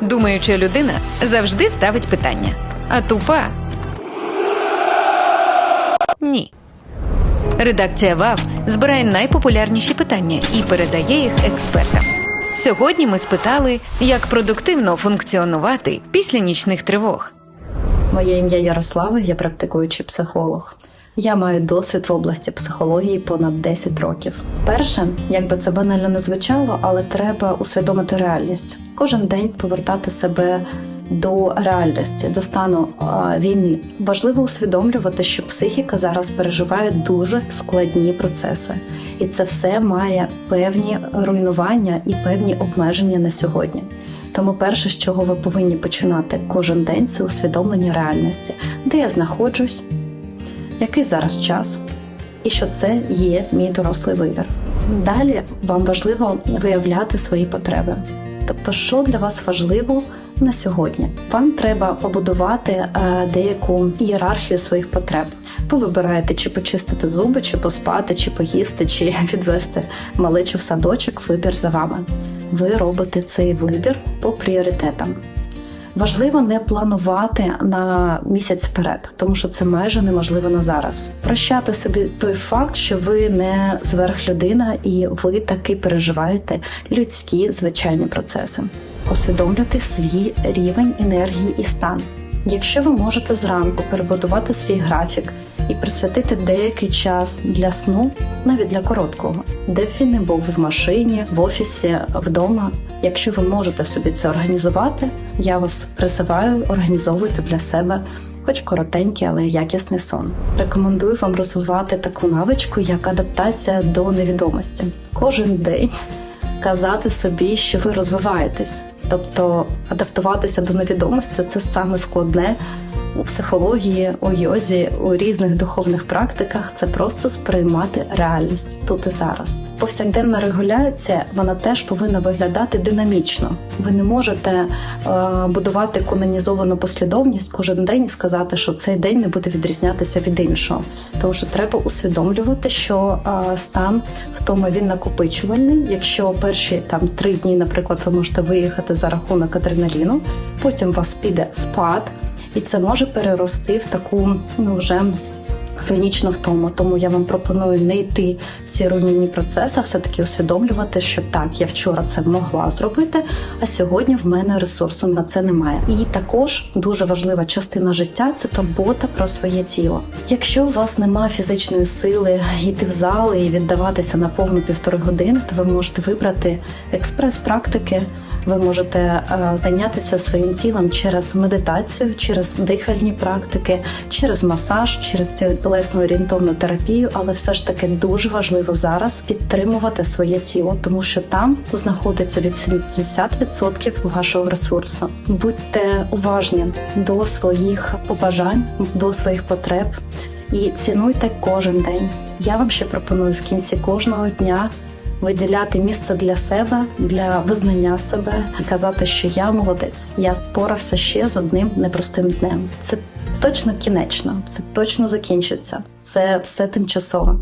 Думаюча людина завжди ставить питання, а тупа ні. Редакція ВАВ збирає найпопулярніші питання і передає їх експертам. Сьогодні ми спитали, як продуктивно функціонувати після нічних тривог. Моє ім'я Ярослава, я практикуючий психолог. Я маю досвід в області психології понад 10 років. Перше, як би це банально не звучало, але треба усвідомити реальність. Кожен день повертати себе до реальності, до стану війни. Важливо усвідомлювати, що психіка зараз переживає дуже складні процеси, і це все має певні руйнування і певні обмеження на сьогодні. Тому перше, з чого ви повинні починати кожен день, це усвідомлення реальності, де я знаходжусь, який зараз час, і що це є мій дорослий вибір. Далі вам важливо виявляти свої потреби. Тобто, що для вас важливо на сьогодні? Вам треба побудувати е, деяку ієрархію своїх потреб. Ви вибираєте, чи почистити зуби, чи поспати, чи поїсти, чи відвести малечу в садочок. Вибір за вами. Ви робите цей вибір по пріоритетам. Важливо не планувати на місяць вперед, тому що це майже неможливо на зараз. Прощати собі той факт, що ви не зверхлюдина і ви таки переживаєте людські звичайні процеси. усвідомлювати свій рівень енергії і стан. Якщо ви можете зранку перебудувати свій графік і присвятити деякий час для сну, навіть для короткого, де б він не був в машині, в офісі, вдома. Якщо ви можете собі це організувати, я вас призиваю організовуйте для себе хоч коротенький, але якісний сон. Рекомендую вам розвивати таку навичку, як адаптація до невідомості. Кожен день казати собі, що ви розвиваєтесь. Тобто адаптуватися до невідомості це саме складне у психології, у йозі, у різних духовних практиках. Це просто сприймати реальність тут і зараз. Повсякденна регуляція вона теж повинна виглядати динамічно. Ви не можете е, будувати канонізовану послідовність кожен день і сказати, що цей день не буде відрізнятися від іншого. Тому що треба усвідомлювати, що е, стан втоми він накопичувальний. Якщо перші там три дні, наприклад, ви можете виїхати за рахунок адреналіну, потім у вас піде спад, і це може перерости в таку ну вже. Хронічну втому, тому я вам пропоную не йти в ці руйнівні процеси, а все-таки усвідомлювати, що так, я вчора це могла зробити, а сьогодні в мене ресурсу на це немає. І також дуже важлива частина життя це турбота про своє тіло. Якщо у вас немає фізичної сили йти в зал і віддаватися на повну півтори години, то ви можете вибрати експрес-практики. Ви можете е, зайнятися своїм тілом через медитацію, через дихальні практики, через масаж, через тілесно орієнтовну терапію, але все ж таки дуже важливо зараз підтримувати своє тіло, тому що там знаходиться від 70% вашого ресурсу. Будьте уважні до своїх побажань, до своїх потреб і цінуйте кожен день. Я вам ще пропоную в кінці кожного дня виділяти місце для себе, для визнання себе казати, що я молодець. Я впорався ще з одним непростим днем. Це точно кінечно, це точно закінчиться. Це все тимчасово.